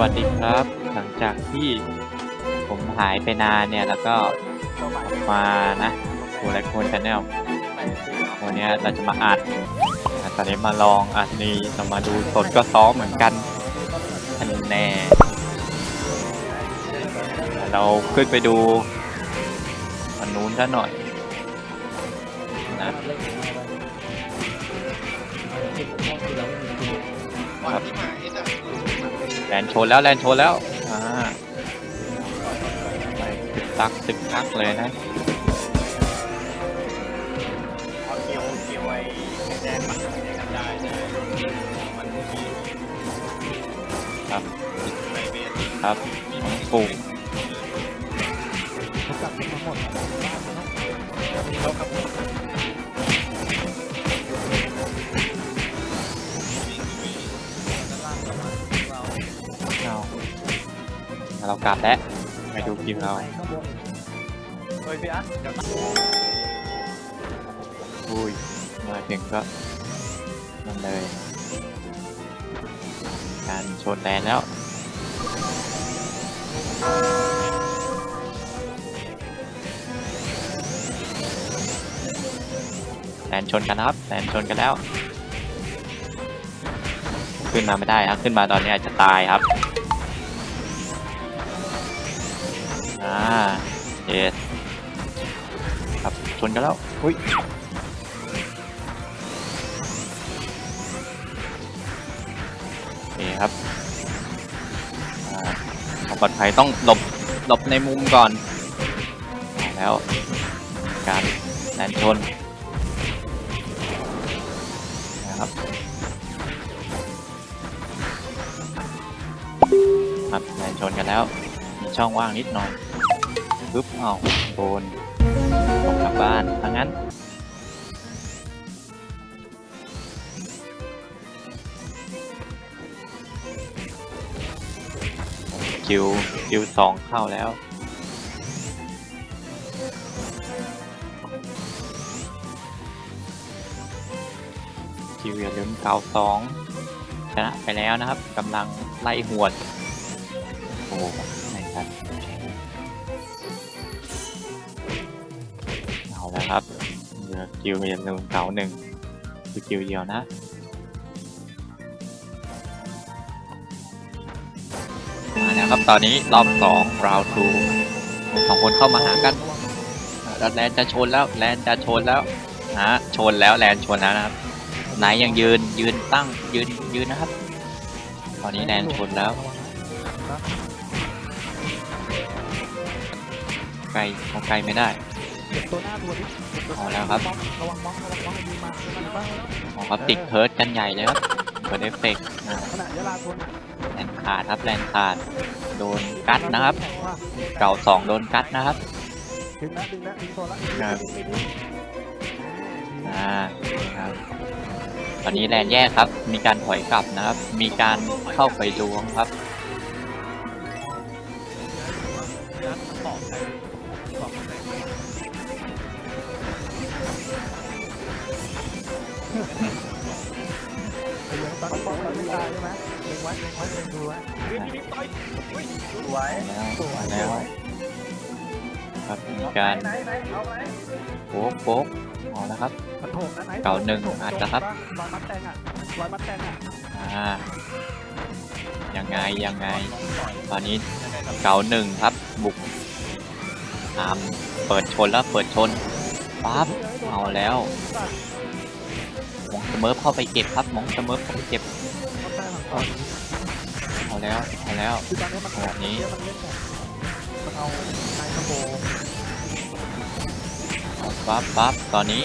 วัสดีครับ หลังจากที่ผมหายไปนานเนี่ยแล้วก็มานะดูแลคนชาแนลวันนี้เราจะมาอัดตอนนี้มาลองอัดนี่เรามาดูสดก็ซ้อมเหมือนกันอันแน่เราขึ้นไปดูอันนู้นซะหน่อยนะครับ แลนชนแล้วแลนชนแล้วอ่าไปตึกตักตึกตักเลยนะเอาเกียวเกียวไอ้แดงมันเนี่ยกันได้ได้มันมีครับไปเบสครับปู่เขากลับมาหมดบ้านแล้วแล้วครับเอาเรากลับ แล้วไปดูทีมเราข้างบนเฮ้ยพี่อะเดี๋ยวอุ้ยมาถึงก็นั่นเลย การชนแลนแล้วแลนชนกันครับแลนชนกันแล้ว ขึ้นมาไม่ได้ครับ ขึ้นมาตอนนี้อาจจะตายครับ อ่าเยสครับชนกันแล้วอุ้ยโอเครับอ่าความปลอดภัยต้องหลบหลบในมุมก่อน แล้วการแลนชนนะครับครับแลนชนกันแล้วมีช่องว่างนิดหน่อย ปึ๊บเอาโดนตกกลับบ้านทั้งนั้น คิว คิวสองเข้าแล้วคิวอย่าลืมเก่าสองชนะไปแล้วนะครับกำลังไล่หวด โอ้โหไหนกัน คิวอย่าลืมเก่าหนึ่งคือคิวเดียวนะมาแล้วครับตอนนี้รอบสองราวทูสองคนเข้ามาหากันแล้วแลนจะชนแล้วแลนจะชนแล้วฮะชนแล้วแลนชนแล้วนะครับไหนยังยืนยืนตั้งยืนยืนนะครับ ตอนนี้แลนชนแล้วไกลเขาไกลไม่ได้ ตัวหน้าตัวนี้เอาแล้วครับ ระวังมองระวังมองดีมาบ้างอ๋อครับติดเพิร์ดกันใหญ่เลยครับเปิดเอฟเฟกต์อ่าขณะยะลาทนแลนขาดครับแลนขาดโดนกัดนะครับ เก่าสองโดนกัดนะครับดึงนะดึงนะดึงโซละครับอ่าครับตอนนี้แลนแยกครับ มีการถอยกลับนะครับ มีการเข้าไปล้วงครับ ว้เล็งไว้เล็งดูไว้เฮ้ยพี่นิดต่อยเฮ้ยสวยแล้วครับมีการไหนไหนเอาไหนโป๊กโป๊กเอาละครับ มันโถกนะไหนเก่าหนึ่งอาจจะครับรอยมัดแตงอะรอยมัดแตงอะอ่ายังไงยังไง ตอนนี้เก่าหนึ่งครับบุกตามเปิดชนแล้วเปิดชนปั๊บเอาแล้วมองเสมอเข้าไปเก็บครับมองเสมอเข้าไปเก็บ เอาแล้วเอาแล้วคือตอนนี้มันแบบนี้มันเล่นแบบมันเอาไนท์สโบปั๊บปั๊บตอนนี้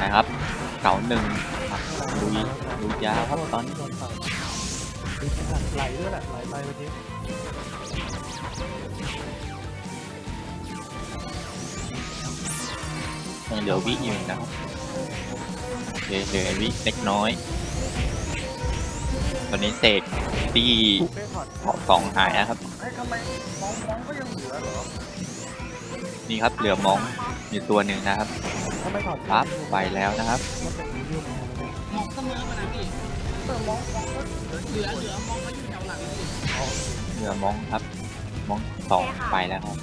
นะครับเก่าหนึ่งครับลุยลุยยาวครับตอนนี้โดนเสาดึงขนาดไหลด้วยแหละไหลไปวันนี้ยังเหลือวิอยู่นะครับโอเคเหลือวิเล็กน้อย ตอนนี้เศษที่ถูกเล่นถอดสองหายนะครับ นี่ครับเหลือมองอยู่ตัวหนึ่งนะครับถ้าไม่ถอดปั๊บไปแล้วนะครับมันเป็นวิวมาเลยมองเสมอมานะพี่เหลือเหลือมองเขาอยู่แถวหลังเหลือมองครับมองสองไปแล้วครับ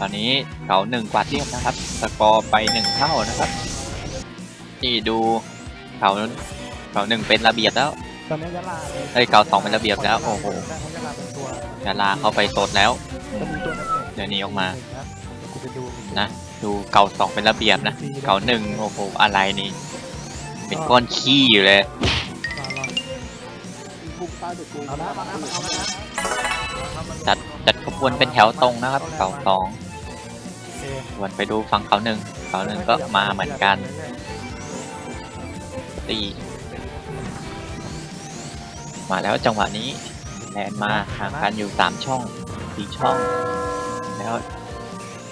ตอนนี้เก่าหนึ่งกว่าเทียบนะครับสกอร์ไปหนึ่งเท่านะครับนี่ดูเก่าเก่าหนึ่งเป็นระเบียบแล้ว ตอนนี้ยะลาเอ้ยเก่าสองเป็นระเบียบแล้วโอ้โหได้เพราะยะลาเป็นตัวยาลาเข้าไปสดแล้วจะมีตัวนั้นเดี๋ยวนี้ออกมากูจะดูนะ ดูเก่าสองเป็นระเบียบนะ เก่าหนึ่งโอ้โหอะไรนี่ เป็นก้อนขี้อยู่เลยเอาละเอาละเอาละจัดจัดขบวนเป็นแถวตรงนะครับ เก่าสองโอเคส่วนไปดูฝั่งเก่าหนึ่งเก่าหนึ่งก็มาเหมือนกันตี มาแล้วจังหวะนี้แลนมาห่างกันอยู่สามช่องสี่ช่อง แล้ว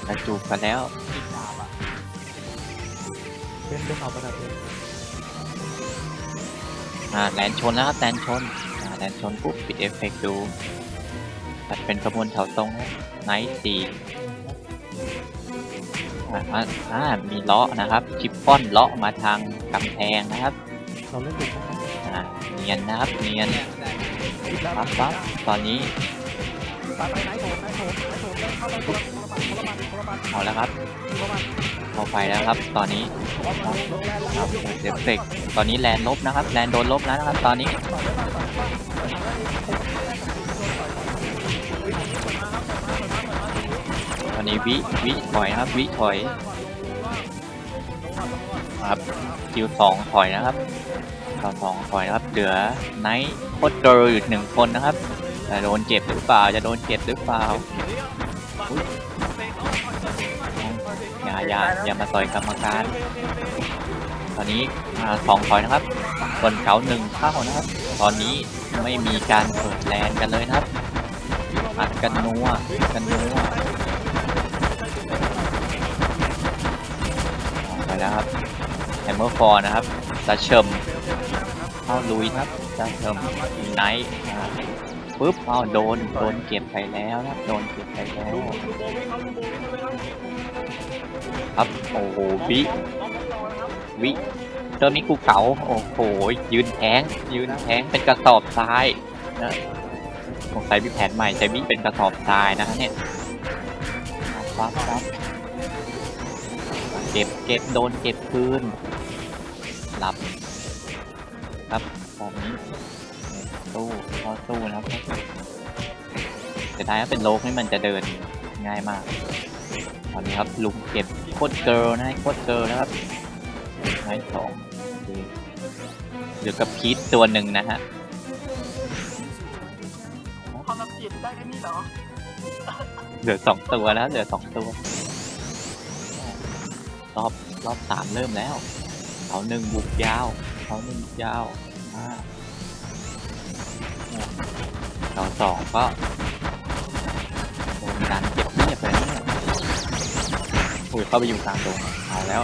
กระจูบกันแล้วเป็นเป็นออกประดับเลยอ่าแลนชนแล้วครับแลนชนอ่าแลนชนปุ๊บปิดเอฟเฟกต์ดูจัดเป็นขบวนแถวตรงไนท์สี่อ่าอ่าอ่ามีเลาะนะครับ ชิปป้อนเลาะมาทางกำแพงนะครับ เราเล่นดึกนะครับอ่า เนียนนะครับเนียนปั๊บปั๊บตอนนี้ไปไปไหนโถมไหนโถมไหนโถมเอาแล้วครับคนละบัตรเข้าไปแล้วครับ ตอนนี้ครับเอฟเฟกต์ตอนนี้แลนลบนะครับ แลนโดนลบแล้วนะครับ ตอนนี้ตอนนี้วิวิถอยนะครับวิถอยครับคิวสองถอยนะครับ คิวสองถอยนะครับ เหลือไนท์โคตรเกิร์ลอยู่หนึ่งคนนะครับจะโดนเจ็บหรือเปล่า จะโดนเจ็บหรือเปล่าอุ๊ยอย่าอย่าอย่ามาต่อยกรรมการ ตอนนี้สองถอยนะครับ ส่วนเก๋าหนึ่งเข้านะครับ ตอนนี้ไม่มีการเปิดแลนกันเลยนะครับอัดกันนัวกันนัวไปแล้วครับแฮมเมอร์ฟอร์นะครับตาเฉิม เข้าลุยครับตาเฉิมไนท์ปุ๊บเอาโดนโดนเก็บไปแล้วนะครับโดนเก็บไปแล้วครับโอ้โหวิวิเจอมิกูเก๋าโอ้โหยืนแทงยืนแทงเป็นกระสอบทรายนะสงสัยมีแผนใหม่ใช้มีดเป็นกระสอบทรายนะฮะเนี่ยปั๊บปั๊บเก็บเก็บโดนเก็บคืนรับ ครับตอนนี้ตู้เข้าตู้นะครับจะได้ว่าเป็นโลกนี่มันจะเดินง่ายมากตอนนี้ครับลุงเก็บโคตรเกิร์ลนะโคตรเกิร์ลนะครับไม้สองโอเคเหลือกับพีทตัวหนึ่งนะฮะความรับจิตได้แค่นี้เหรอเหลือสองตัวแล้วเหลือสองตัว รอบรอบสามเริ่มแล้วเขาหนึ่งบุกยาว เขาหนึ่งยาวอ่าเขาสองก็โดนดันเก็บเรียบเลยเนี่ยอุ้ยเข้าไปอยู่กลางตรงเอาแล้ว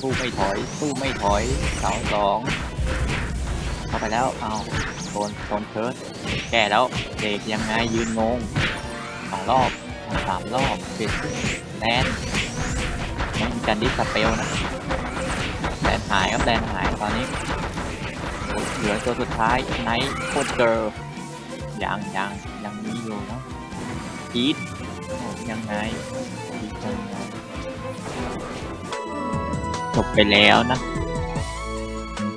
สู้ไม่ถอยสู้ไม่ถอยเสาสองเข้าไปแล้วเอาโดนโดนเคิร์สแก้แล้วเด็กยังไงยืนงงสองรอบสามรอบเสร็จแลนไม่มีการดิสเปลนะ นหายครับแลนหายตอนนี้เหลือตัวสุดท้ายไนท์โคตรเกิร์ลยังยังยังมีอยู่นะอีทยังไงอีทยังไงจบไปแล้วนะ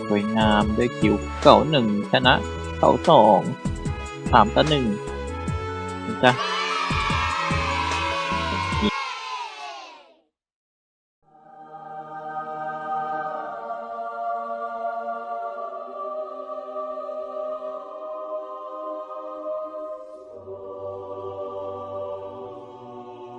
สวยงามด้วยคิวเก่าหนึ่งชนะเก่าสองสามต่อหนึ่งจ๊ะ